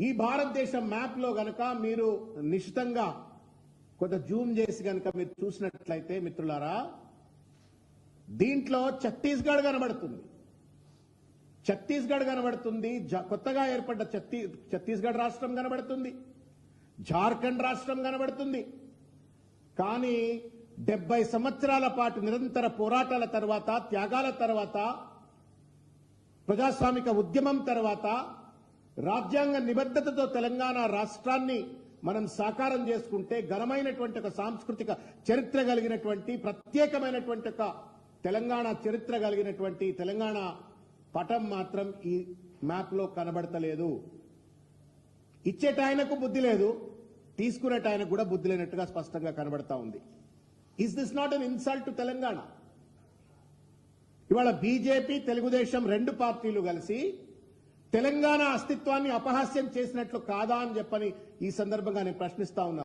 ఈ భారతదేశం మ్యాప్లో గనక మీరు నిశ్చితంగా కొంత జూమ్ చేసి గనక మీరు చూసినట్లయితే మిత్రులారా దీంట్లో ఛత్తీస్గఢ్ కనబడుతుంది. ఛత్తీస్గఢ్ కనబడుతుంది జ- కొత్తగా ఏర్పడ్డ ఛత్తీ ఛత్తీస్గఢ్ రాష్ట్రం కనబడుతుంది జార్ఖండ్ రాష్ట్రం కనబడుతుంది. కానీ డెబ్బై సంవత్సరాల పాటు నిరంతర పోరాటాల తర్వాత త్యాగాల తర్వాత ప్రజాస్వామిక ఉద్యమం తర్వాత రాజ్యాంగ నిబద్ధతతో తెలంగాణ రాష్ట్రాన్ని మనం సాకారం చేసుకుంటే ఘనమైనటువంటి ఒక సాంస్కృతిక చరిత్ర కలిగినటువంటి ప్రత్యేకమైనటువంటి ఒక తెలంగాణ చరిత్ర కలిగినటువంటి తెలంగాణ పటం మాత్రం ఈ మ్యాప్లో కనబడతలేదు. ఇచ్చేట ఆయనకు బుద్ధి లేదు తీసుకునేట ఆయనకు కూడా బుద్ధి లేనట్టుగా స్పష్టంగా కనబడతా ఉంది. Is this not an insult to Telangana? ఇవాళ బీజేపీ తెలుగుదేశం రెండు పార్టీలు కలిసి తెలంగాణ అస్తిత్వాన్ని అపహాస్యం చేసినట్లు కాదా అని చెప్పని ఈ సందర్భంగా నేను ప్రశ్నిస్తా ఉన్నా.